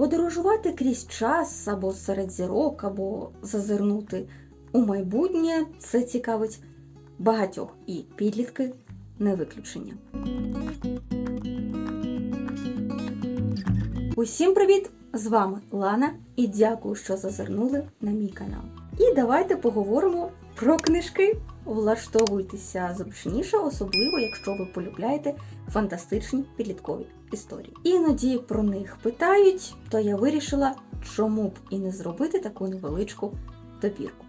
Подорожувати крізь час або серед зірок, або зазирнути у майбутнє це цікавить багатьох, і підлітки не виключення. Усім привіт! З вами Лана і дякую, що зазирнули на мій канал. І давайте поговоримо про книжки. Влаштовуйтеся зручніше, особливо якщо ви полюбляєте фантастичні підліткові історії. Іноді про них питають, то я вирішила, чому б і не зробити таку невеличку добірку.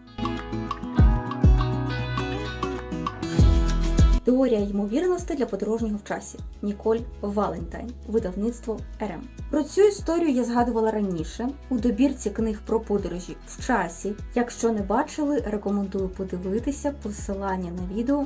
Теорія ймовірності для подорожнього в часі Ніколь Валентайн, видавництво РМ. Про цю історію я згадувала раніше у добірці книг про подорожі в часі. Якщо не бачили, рекомендую подивитися посилання на відео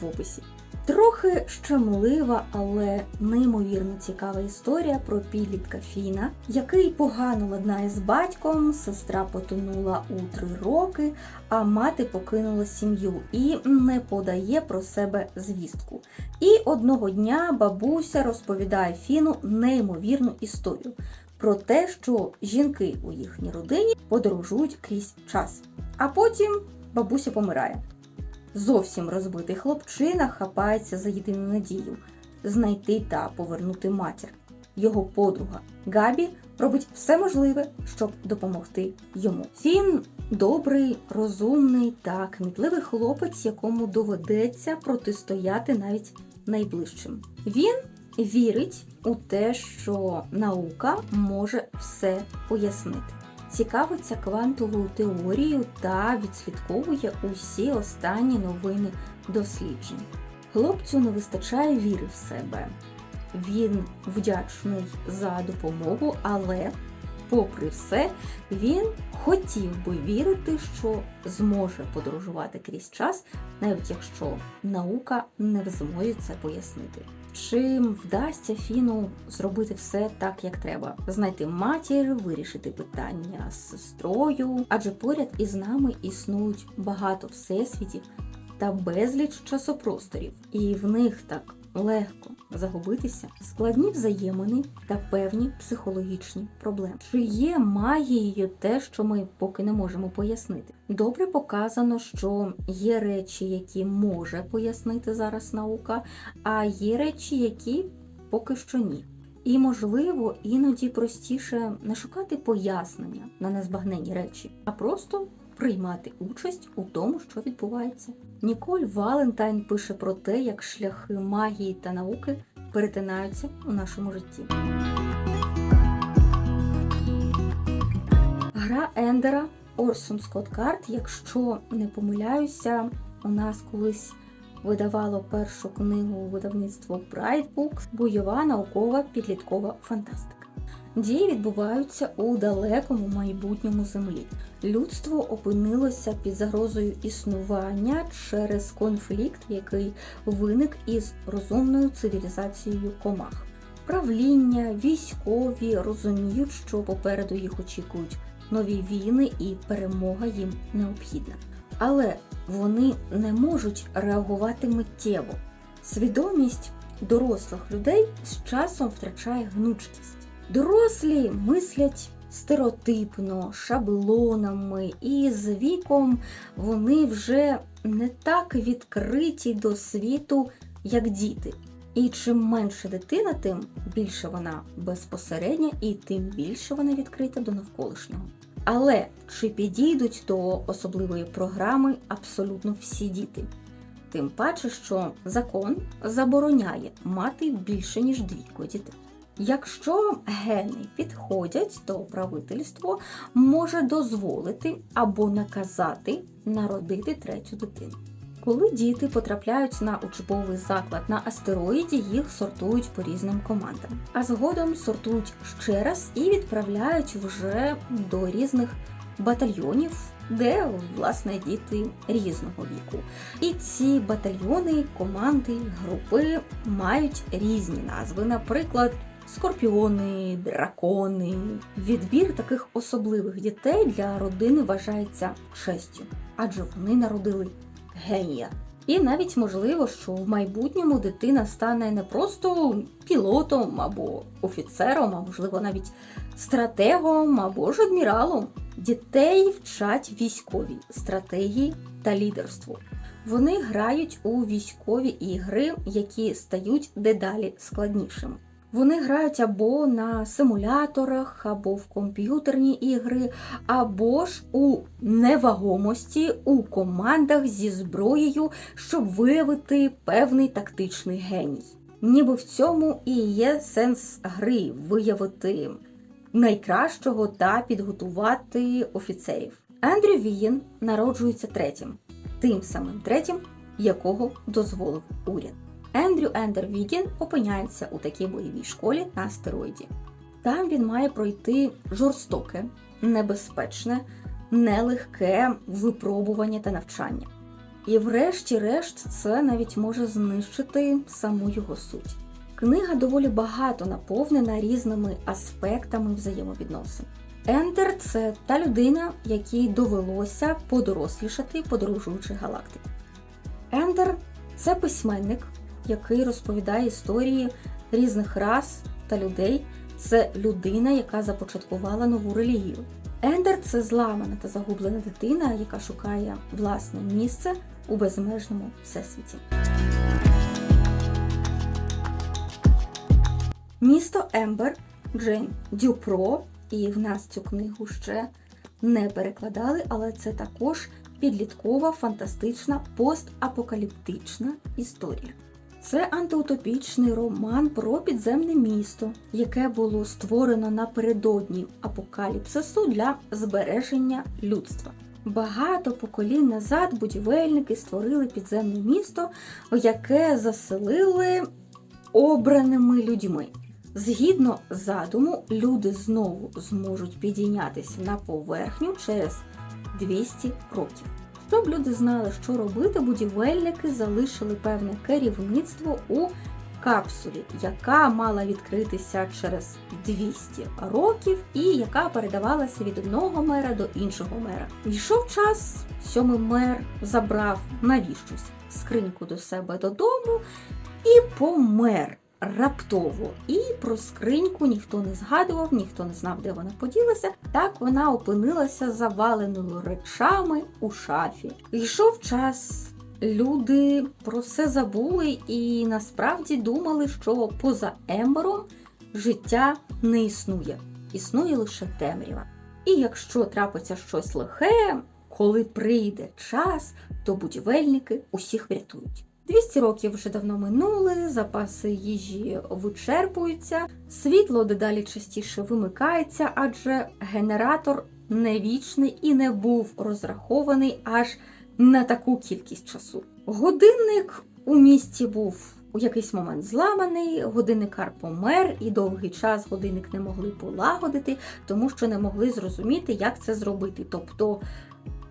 в описі. Трохи щемлива, але неймовірно цікава історія про підлітка Фіна, який погано ладнає з батьком, сестра потонула у три роки, а мати покинула сім'ю і не подає про себе звістку. І одного дня бабуся розповідає Фіну неймовірну історію про те, що жінки у їхній родині подорожують крізь час. А потім бабуся помирає. Зовсім розбитий хлопчина хапається за єдину надію знайти та повернути матір. Його подруга Габі робить все можливе, щоб допомогти йому. Фін добрий, розумний та кмітливий хлопець, якому доведеться протистояти навіть найближчим. Він вірить у те, що наука може все пояснити цікавиться квантовою теорією та відслідковує усі останні новини досліджень. Хлопцю не вистачає віри в себе. Він вдячний за допомогу, але, попри все, він хотів би вірити, що зможе подорожувати крізь час, навіть якщо наука не в змозі це пояснити. Чим вдасться Фіну зробити все так, як треба, знайти матір, вирішити питання з сестрою, адже поряд із нами існують багато всесвітів та безліч часопросторів, і в них так легко загубитися, складні взаємини та певні психологічні проблеми. Чи є магією те, що ми поки не можемо пояснити? Добре показано, що є речі, які може пояснити зараз наука, а є речі, які поки що ні. І, можливо, іноді простіше не шукати пояснення на незбагнені речі, а просто приймати участь у тому, що відбувається. Ніколь Валентайн пише про те, як шляхи магії та науки перетинаються у нашому житті. Гра Ендера Орсон Скотт Карт, якщо не помиляюся, у нас колись видавало першу книгу видавництво Bright Books бойова наукова підліткова фантастика. Дії відбуваються у далекому майбутньому землі. Людство опинилося під загрозою існування через конфлікт, який виник із розумною цивілізацією комах. Правління, військові розуміють, що попереду їх очікують нові війни і перемога їм необхідна. Але вони не можуть реагувати миттєво. Свідомість дорослих людей з часом втрачає гнучкість. Дорослі мислять стереотипно, шаблонами, і з віком вони вже не так відкриті до світу, як діти. І чим менше дитина, тим більше вона безпосередня і тим більше вона відкрита до навколишнього. Але чи підійдуть до особливої програми абсолютно всі діти? Тим паче, що закон забороняє мати більше ніж двійко дітей. Якщо гени підходять, то правительство може дозволити або наказати народити третю дитину. Коли діти потрапляють на учбовий заклад на астероїді, їх сортують по різним командам, а згодом сортують ще раз і відправляють вже до різних батальйонів, де власне діти різного віку. І ці батальйони, команди, групи мають різні назви, наприклад. Скорпіони, дракони. Відбір таких особливих дітей для родини вважається честю, адже вони народили генія. І навіть можливо, що в майбутньому дитина стане не просто пілотом або офіцером, а можливо навіть стратегом або ж адміралом. Дітей вчать військовій стратегії та лідерству. Вони грають у військові ігри, які стають дедалі складнішими. Вони грають або на симуляторах, або в комп'ютерні ігри, або ж у невагомості у командах зі зброєю, щоб виявити певний тактичний геній. Ніби в цьому і є сенс гри виявити найкращого та підготувати офіцерів. Ендрю Вієн народжується третім, тим самим третім, якого дозволив уряд. Ендрю Ендер Вігін опиняється у такій бойовій школі на астероїді. Там він має пройти жорстоке, небезпечне, нелегке випробування та навчання. І, врешті-решт, це навіть може знищити саму його суть. Книга доволі багато наповнена різними аспектами взаємовідносин. Ендер це та людина, якій довелося подорослішати, подорожуючи галактику. Ендер це письменник, який розповідає історії різних рас та людей. Це людина, яка започаткувала нову релігію. Ендер це зламана та загублена дитина, яка шукає власне місце у безмежному всесвіті. Місто Ембер Джейн Дюпро, і в нас цю книгу ще не перекладали, але це також підліткова, фантастична, постапокаліптична історія. Це антиутопічний роман про підземне місто, яке було створено напередодні апокаліпсису для збереження людства. Багато поколінь назад будівельники створили підземне місто, яке заселили обраними людьми. Згідно задуму, люди знову зможуть підійнятися на поверхню через 200 років. Щоб люди знали, що робити, будівельники залишили певне керівництво у капсулі, яка мала відкритися через 200 років і яка передавалася від одного мера до іншого мера. Йшов час, сьомий мер забрав навіщось скриньку до себе додому і помер. Раптово і про скриньку ніхто не згадував, ніхто не знав, де вона поділася. Так вона опинилася заваленою речами у шафі. Йшов час, люди про все забули і насправді думали, що поза Ембером життя не існує, існує лише темрява. І якщо трапиться щось лихе, коли прийде час, то будівельники усіх врятують. 200 років вже давно минули, запаси їжі вичерпуються, світло дедалі частіше вимикається, адже генератор не вічний і не був розрахований аж на таку кількість часу. Годинник у місті був у якийсь момент зламаний, годинникар помер, і довгий час годинник не могли полагодити, тому що не могли зрозуміти, як це зробити. Тобто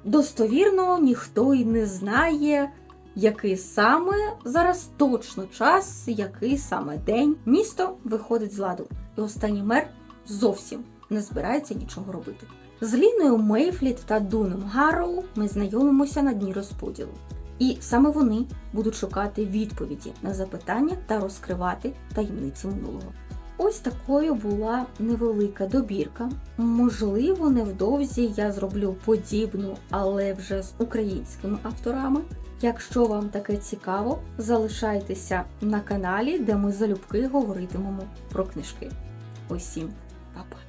достовірно ніхто й не знає який саме зараз точно час, який саме день місто виходить з ладу, і останній мер зовсім не збирається нічого робити. З Ліною Мейфліт та Дуном Гарроу ми знайомимося на дні розподілу. І саме вони будуть шукати відповіді на запитання та розкривати таємниці минулого. Ось такою була невелика добірка. Можливо, невдовзі я зроблю подібну, але вже з українськими авторами. Якщо вам таке цікаво, залишайтеся на каналі, де ми залюбки говоритимемо про книжки. Усім па-па!